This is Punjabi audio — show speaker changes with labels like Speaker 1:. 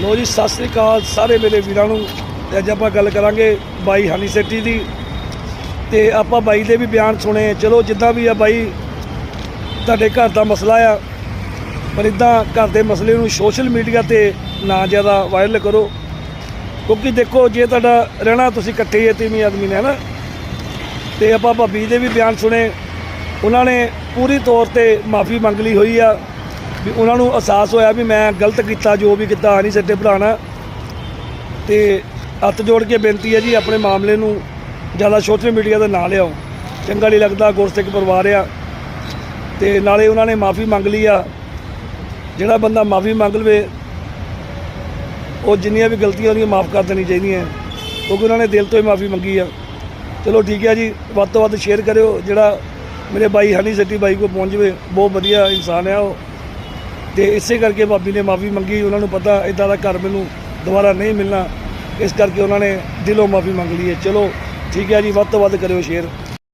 Speaker 1: ਲੋ ਜੀ, ਸਤਿ ਸ੍ਰੀ ਅਕਾਲ ਸਾਰੇ ਮੇਰੇ ਵੀਰਾਂ ਨੂੰ। ਤੇ ਅੱਜ ਆਪਾਂ ਗੱਲ ਕਰਾਂਗੇ ਬਾਈ ਹਨੀ ਸੈਟੀ ਦੀ। ਤੇ ਆਪਾਂ ਬਾਈ ਦੇ ਵੀ ਬਿਆਨ ਸੁਣੇ ਚਲੋ, ਜਿੱਦਾਂ ਵੀ ਆ ਬਾਈ, ਤੁਹਾਡੇ ਘਰ ਦਾ ਮਸਲਾ ਆ, ਪਰ ਇਦਾਂ ਘਰ ਦੇ ਮਸਲੇ ਨੂੰ ਸੋਸ਼ਲ ਮੀਡੀਆ ਤੇ ਨਾ ਜ਼ਿਆਦਾ ਵਾਇਰਲ ਕਰੋ। ਕਿਉਂਕਿ ਦੇਖੋ, ਜੇ ਤੁਹਾਡਾ ਰਹਿਣਾ ਤੁਸੀਂ ਇਕੱਠੇ ਹੀ ਤੀਵੀਂ ਆਦਮੀ ਨੇ ਨਾ ਤੇ ਆਪਾਂ ਭਾਬੀ ਦੇ ਵੀ ਬਿਆਨ ਸੁਣੇ। ਉਹਨਾਂ ਨੇ ਪੂਰੀ ਤੌਰ ਤੇ ਮਾਫੀ ਮੰਗ ਲਈ ਹੋਈ ਆ। ਵੀ ਉਹਨਾਂ ਨੂੰ ਅਹਿਸਾਸ ਹੋਇਆ ਵੀ ਮੈਂ ਗਲਤ ਕੀਤਾ, ਜੋ ਵੀ ਕੀਤਾ ਨਹੀਂ ਸੱਟੇ ਭਰਾਣਾ ਤੇ ਹੱਥ ਜੋੜ ਕੇ ਬੇਨਤੀ ਹੈ ਜੀ, ਆਪਣੇ ਮਾਮਲੇ ਨੂੰ ਜ਼ਿਆਦਾ ਸੋਸ਼ਲ ਮੀਡੀਆ ਤੇ ਨਾ ਲਿਆਓ। ਚੰਗਾ ਨਹੀਂ ਲੱਗਦਾ, ਗੁਰਸਿੱਖ ਪਰਿਵਾਰ ਆ। ਤੇ ਨਾਲੇ ਉਹਨਾਂ ਨੇ ਮਾਫੀ ਮੰਗ ਲਈ ਆ। ਜਿਹੜਾ ਬੰਦਾ ਮਾਫੀ ਮੰਗ ਲਵੇ, ਉਹ ਜਿੰਨੀਆਂ ਵੀ ਗਲਤੀਆਂ ਉਹਦੀਆਂ ਮਾਫ ਕਰ ਦੇਣੀ ਚਾਹੀਦੀਆਂ। ਕਿਉਂਕਿ ਉਹਨਾਂ ਨੇ ਦਿਲ ਤੋਂ ਹੀ ਮਾਫੀ ਮੰਗੀ ਆ। ਚਲੋ ਠੀਕ ਹੈ ਜੀ, ਵੱਧ ਤੋਂ ਵੱਧ ਸ਼ੇਅਰ ਕਰਿਓ। ਜਿਹੜਾ ਮੇਰੇ ਬਾਈ ਹਨੀ ਸੱਟੀ ਬਾਈ ਕੋ ਪਹੁੰਚ ਜਵੇ, ਬਹੁਤ ਵਧੀਆ ਇਨਸਾਨ ਆ ਉਹ। ਤੇ ਇਸੇ ਕਰਕੇ ਬਾਬੀ ਨੇ ਮਾਫੀ ਮੰਗੀ, ਉਹਨਾਂ ਨੂੰ ਪਤਾ ਇਦਾਂ ਦਾ ਘਰ ਮੈਨੂੰ ਦੁਬਾਰਾ ਨਹੀਂ ਮਿਲਣਾ। ਇਸ ਕਰਕੇ ਉਹਨਾਂ ਨੇ ਦਿਲੋਂ ਮਾਫੀ ਮੰਗ ਲਈ ਹੈ। ਚਲੋ, ਠੀਕ ਹੈ ਜੀ, ਵੱਧ ਤੋਂ ਵੱਧ ਕਰਿਓ ਸ਼ੇਅਰ।